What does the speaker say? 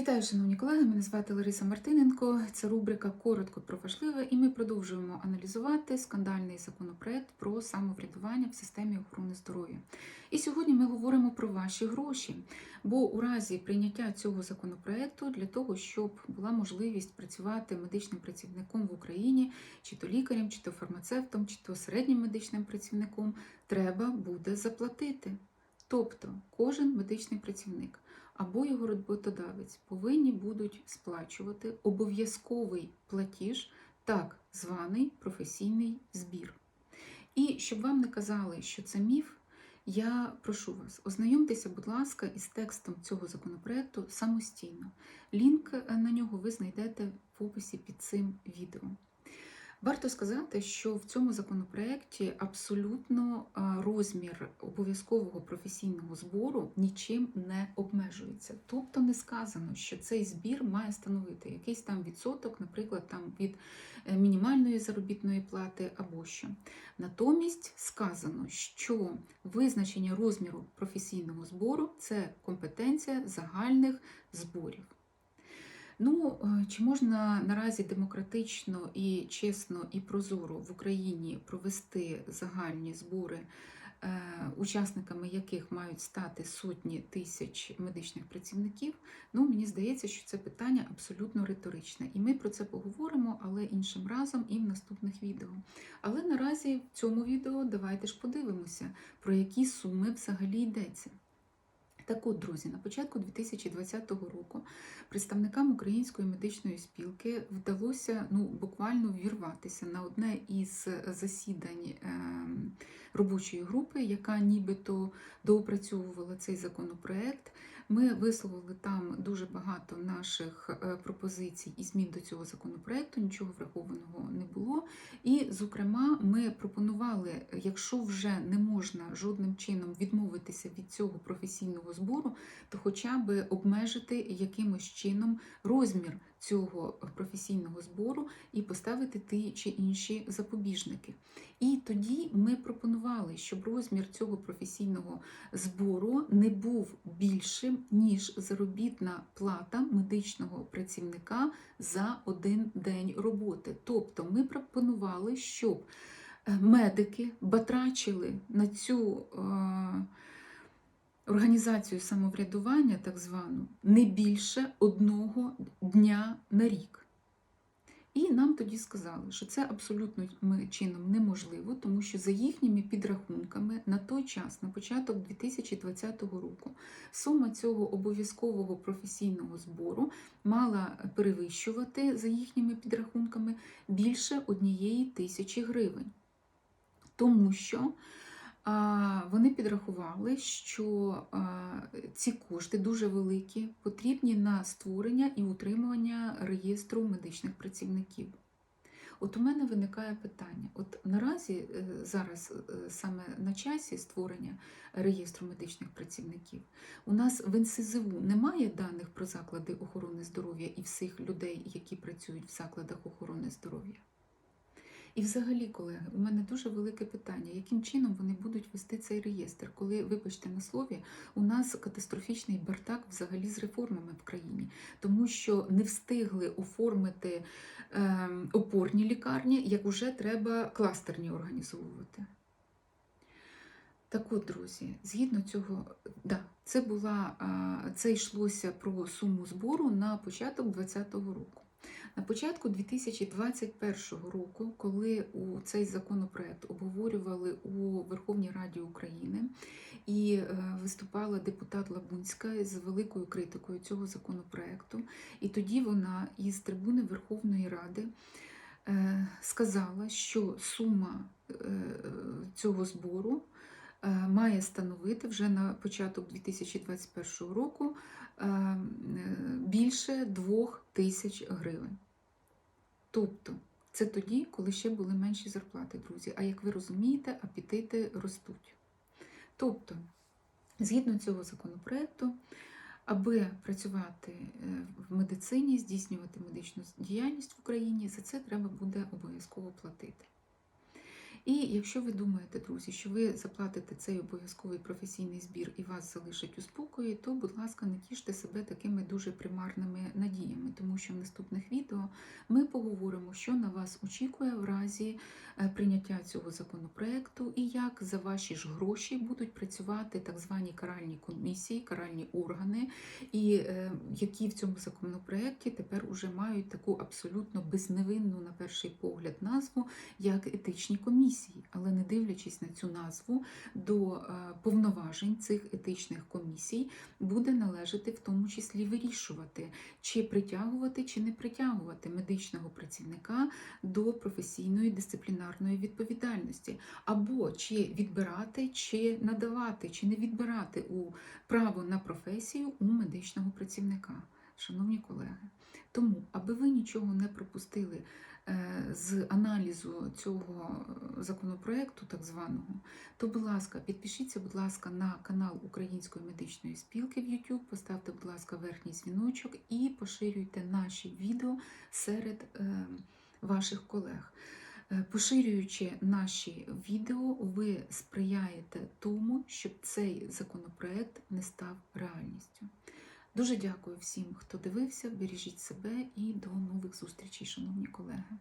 Вітаю, шановні колеги. Мене звати Лариса Мартиненко. Це рубрика Коротко про важливе, і ми продовжуємо аналізувати скандальний законопроект про самоврядування в системі охорони здоров'я. І сьогодні ми говоримо про ваші гроші. Бо у разі прийняття цього законопроекту для того, щоб була можливість працювати медичним працівником в Україні, чи то лікарем, чи то фармацевтом, чи то середнім медичним працівником, треба буде заплатити. Тобто кожен медичний працівник або його роботодавець повинні будуть сплачувати обов'язковий платіж, так званий професійний збір. І щоб вам не казали, що це міф, я прошу вас, ознайомтеся, будь ласка, із текстом цього законопроекту самостійно. Лінк на нього ви знайдете в описі під цим відео. Варто сказати, що в цьому законопроекті абсолютно розмір обов'язкового професійного збору нічим не обмежується. Тобто не сказано, що цей збір має становити якийсь там відсоток, наприклад, там від е, мінімальної заробітної плати або що. Натомість сказано, що визначення розміру професійного збору це компетенція загальних зборів. Ну, е, чи можна наразі демократично і чесно і прозоро в Україні провести загальні збори, е, учасниками яких мають стати сотні тисяч медичних працівників? Ну, мені здається, що це питання абсолютно риторичне. І ми про це поговоримо, але іншим разом і в наступних відео. Але наразі в цьому відео давайте ж подивимося, про які суми взагалі йдеться. Так от, друзі, на початку 2020 року представникам Української медичної спілки вдалося ну, буквально вірватися на одне із засідань ем, робочої групи, яка нібито доопрацьовувала цей законопроект. Ми висловили там дуже багато наших е, пропозицій і змін до цього законопроекту, нічого врахованого не було. І, зокрема, ми пропонували, якщо вже не можна жодним чином відмовитися від цього професійного збору, то хоча б обмежити якимось чином розмір цього професійного збору і поставити ті чи інші запобіжники. І тоді ми пропонували, щоб розмір цього професійного збору не був більшим, ніж заробітна плата медичного працівника за один день роботи. Тобто ми пропонували, щоб е, медики батрачили на цю. Е організацію самоврядування, так звану, не більше одного дня на рік. І нам тоді сказали, що це абсолютно чином неможливо, тому що за їхніми підрахунками на той час, на початок 2020 року, сума цього обов'язкового професійного збору мала перевищувати за їхніми підрахунками більше однієї тисячі гривень. Тому що вони підрахували, що ці кошти дуже великі, потрібні на створення і утримування реєстру медичних працівників. От у мене виникає питання: от наразі е, зараз е, саме на часі створення реєстру медичних працівників, у нас в НСЗУ немає даних про заклади охорони здоров'я і всіх людей, які працюють в закладах охорони здоров'я. І, взагалі, колеги, у мене дуже велике питання, яким чином вони будуть вести цей реєстр, коли, вибачте на слові, у нас катастрофічний бардак взагалі з реформами в країні, тому що не встигли оформити е, опорні лікарні, як уже треба кластерні організовувати. Так от, друзі, згідно цього, да, це була, це йшлося про суму збору на початок 2020 року. На початку 2021 року, коли у цей законопроект обговорювали у Верховній Раді України і е, виступала депутат Лабунська з великою критикою цього законопроекту, і тоді вона із трибуни Верховної Ради е, сказала, що сума е, цього збору має становити вже на початок 2021 року більше 2 тисяч гривень. Тобто, це тоді, коли ще були менші зарплати, друзі. А як ви розумієте, апетити ростуть. Тобто, згідно цього законопроекту, аби працювати е, в медицині, здійснювати медичну діяльність в Україні, за це треба буде обов'язково платити. І якщо ви думаєте, друзі, що ви заплатите цей обов'язковий професійний збір і вас залишать у спокої, то, будь ласка, не тіште себе такими дуже примарними надіями, тому що в наступних відео ми поговоримо, що на вас очікує в разі е, прийняття цього законопроекту і як за ваші ж гроші будуть працювати так звані каральні комісії, каральні органи, і е, які в цьому законопроекті тепер уже мають таку абсолютно безневинну, на перший погляд, назву як етичні комісії, але не дивлячись на цю назву, до е, повноважень цих етичних комісій буде належати в тому числі вирішувати, чи притягувати, чи не притягувати медичного працівника до професійної дисциплінарної відповідальності, або чи відбирати, чи надавати, чи не відбирати у право на професію у медичного працівника. Шановні колеги, тому, аби ви нічого не пропустили е, з аналізу цього е, законопроекту, так званого, то, будь ласка, підпишіться, будь ласка, на канал Української медичної спілки в YouTube, поставте, будь ласка, верхній дзвіночок і поширюйте наші відео серед е, ваших колег. Поширюючи наші відео, ви сприяєте тому, щоб цей законопроект не став реальністю. Дуже дякую всім, хто дивився. Бережіть себе і до нових зустрічей, шановні колеги.